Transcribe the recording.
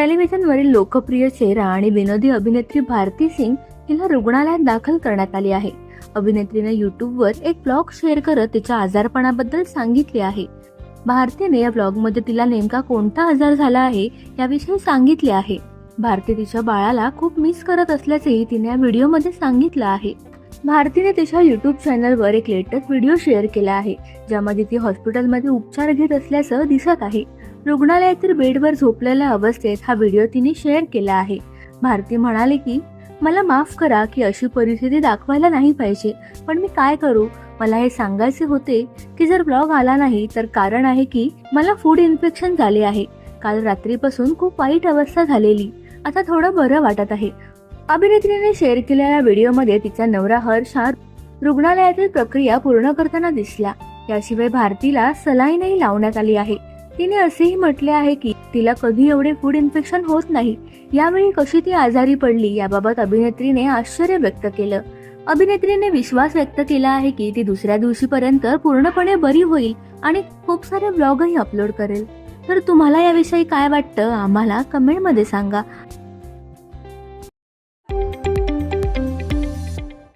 टेलिव्हिजनवरील लोकप्रिय चेहरा आणि विनोदी अभिनेत्री भारती सिंग हिला रुग्णालयात दाखल करण्यात आली आहे. अभिनेत्रीने युट्यूबवर एक ब्लॉग शेअर करत तिच्या आजारपणाबद्दल सांगितले आहे. भारतीने या ब्लॉगमध्ये तिला नेमका कोणता आजार झाला आहे याविषयी सांगितले आहे. भारती तिच्या बाळाला खूप मिस करत असल्याचेही तिने या व्हिडिओमध्ये सांगितलं आहे. भारतीने तिच्या युट्यूब चॅनलवर एक लेटेस्ट व्हिडिओ शेअर केला आहे ज्यामध्ये ती हॉस्पिटलमध्ये उपचार घेत असल्याचं दिसत आहे. रुग्णालयातील बेडवर झोपलेल्या अवस्थेत हा व्हिडिओ तिने शेअर केला आहे. भारती म्हणाले की मला माफ करा की अशी परिस्थिती दाखवायला नाही पाहिजे पण मी काय करू? मला हे सांगायचे होते की जर ब्लॉग आला नाही तर कारण आहे की मला फूड इन्फेक्शन झाले आहे. काल रात्रीपासून खूप वाईट अवस्था झालेली. आता थोडं बरं वाटत आहे. अभिनेत्रीने शेअर केलेल्या व्हिडिओमध्ये तिचा नवरा हर्ष हा रुग्णालयातील प्रक्रिया पूर्ण करताना दिसला. याशिवाय भारतीला सलाईनही लावण्यात आली आहे. तिने असेही म्हटले आहे की तिला कधी एवढे फूड इन्फेक्शन होत नाही. यावेळी कशी ती आजारी पडली याबाबत अभिनेत्रीने आश्चर्य व्यक्त केलं. अभिनेत्रीने विश्वास व्यक्त केला आहे की ती दुसऱ्या दिवशीपर्यंत पूर्णपणे बरी होईल आणि खूप सारे ब्लॉगही अपलोड करेल. तर तुम्हाला याविषयी काय वाटतं? आम्हाला कमेंटमध्ये सांगा.